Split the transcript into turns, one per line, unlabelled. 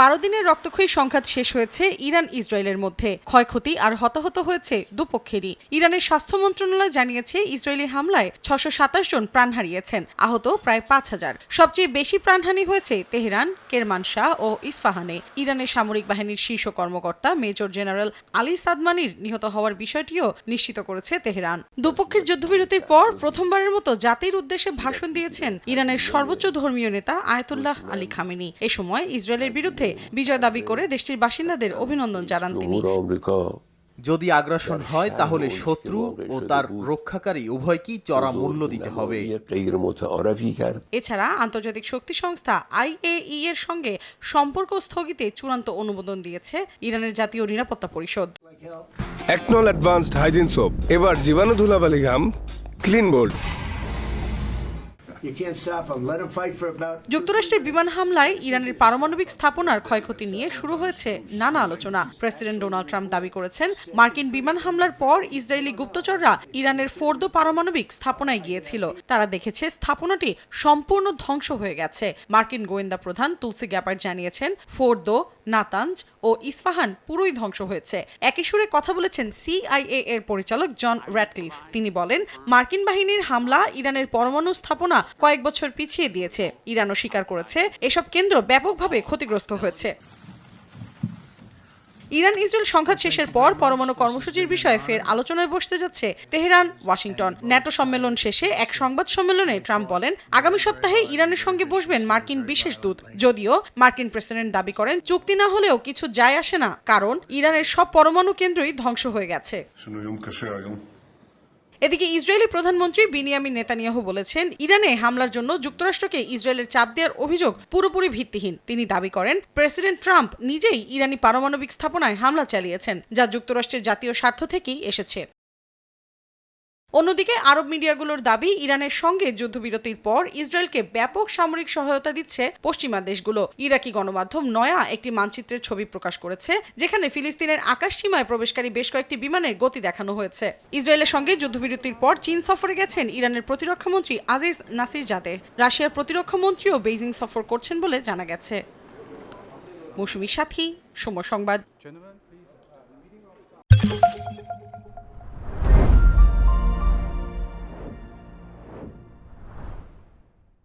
বারো দিনের রক্তক্ষয়ী সংঘাত শেষ হয়েছে ইরান ইসরায়েলের মধ্যে ক্ষয়ক্ষতি আর হতাহত হয়েছে দুপক্ষেরই ইরানের স্বাস্থ্য মন্ত্রণালয় জানিয়েছে ইসরায়েলি হামলায় ছশো সাতাশ জন প্রাণ হারিয়েছেন আহত প্রায় পাঁচ হাজার সবচেয়ে বেশি প্রাণহানি হয়েছে তেহরান কেরমানশাহ ও ইসফাহানে ইরানের সামরিক বাহিনীর শীর্ষ কর্মকর্তা মেজর জেনারেল আলী সাদমানির নিহত হওয়ার বিষয়টিও নিশ্চিত করেছে তেহরান দুপক্ষের যুদ্ধবিরতির পর প্রথমবারের মতো জাতির উদ্দেশ্যে ভাষণ দিয়েছেন ইরানের সর্বোচ্চ ধর্মীয় নেতা আয়তুল্লাহ আলী খামিনি এ সময় ইসরায়েলের বিরুদ্ধে বিরুদ্ধে বিজয় দাবি করে দেশটির বাসিন্দাদের অভিনন্দন জানান তিনি যদি আগ্রাসন হয় তাহলে শত্রু ও তার রক্ষাকারী উভয়কেই চড়া মূল্য দিতে হবে
এছাড়া আন্তর্জাতিক শক্তি সংস্থা আইএই এর সঙ্গে সম্পর্ক স্থগিতে চূড়ান্ত অনুমোদন দিয়েছে ইরানের জাতীয় নিরাপত্তা পরিষদ একনল অ্যাডভান্সড হাইজিন সোপ এবার জীবাণু ধুলাবালি ঘাম
ক্লিন বোল্ড যুক্তরাষ্ট্রের বিমান হামলায় ইরানের পারমাণবিক স্থাপনার ক্ষয়ক্ষতি নিয়ে শুরু হয়েছে নানা আলোচনা প্রেসিডেন্ট ডোনাল্ড ট্রাম্প দাবি করেছেন মার্কিন বিমান হামলার পর ইসরায়েলি গুপ্তচররা ইরানের ফোর্দো পারমাণবিক স্থাপনায় গিয়েছিল তারা দেখেছে স্থাপনাটি সম্পূর্ণ ধ্বংস হয়ে গেছে মার্কিন গোয়েন্দা প্রধান তুলসি গ্যাপার জানিয়েছেন ফোর্দো নাতাঞ্জ ও ইসফাহান পুরোই ধ্বংস হয়েছে একই সুরে কথা বলেছেন সিআইএ এর পরিচালক জন র্যাটলিফ তিনি বলেন মার্কিন বাহিনীর হামলা ইরানের পরমাণু স্থাপনা কয়েক বছর পিছিয়ে দিয়েছে ইরানও স্বীকার করেছে এসব কেন্দ্র ব্যাপকভাবে ক্ষতিগ্রস্ত হয়েছে ইরান ইসরায়েল সংঘাত শেষের পর পরমাণু কর্মসূচির বিষয়ে ফের আলোচনায় বসতে যাচ্ছে তেহরান ওয়াশিংটন ন্যাটো সম্মেলন শেষে এক সংবাদ সম্মেলনে ট্রাম্প বলেন আগামী সপ্তাহে ইরানের সঙ্গে বসবেন মার্কিন বিশেষ দূত যদিও মার্কিন প্রেসিডেন্ট দাবি করেন চুক্তি না হলেও কিছু যায় আসে না কারণ ইরানের সব পরমাণু কেন্দ্রই ধ্বংস হয়ে গেছে এদিকে ইসরায়েলের প্রধানমন্ত্রী বিনিয়ামিন নেতানিয়াহু বলেছেন ইরানে হামলার জন্য যুক্তরাষ্ট্রকে ইসরায়েলের চাপ দেওয়ার অভিযোগ পুরোপুরি ভিত্তিহীন তিনি দাবি করেন প্রেসিডেন্ট ট্রাম্প নিজেই ইরানি পারমাণবিক স্থাপনায় হামলা চালিয়েছেন যা যুক্তরাষ্ট্রের জাতীয় স্বার্থ থেকেই এসেছে অন্যদিকে আরব মিডিয়াগুলোর দাবি ইরানের সঙ্গে যুদ্ধবিরতির পর ইসরায়েলকে ব্যাপক সামরিক সহায়তা দিচ্ছে পশ্চিমা দেশগুলো ইরাকি গণমাধ্যম নয়া একটি মানচিত্রের ছবি প্রকাশ করেছে যেখানে ফিলিস্তিনের আকাশ সীমায় প্রবেশকারী বেশ কয়েকটি বিমানের গতি দেখানো হয়েছে ইসরায়েলের সঙ্গে যুদ্ধবিরতির পর চীন সফরে গেছেন ইরানের প্রতিরক্ষামন্ত্রী আজিজ নাসির জাদে রাশিয়ার প্রতিরক্ষামন্ত্রীও বেইজিং সফর করছেন বলে জানা গেছে মৌসুমি সাথী সময় সংবাদ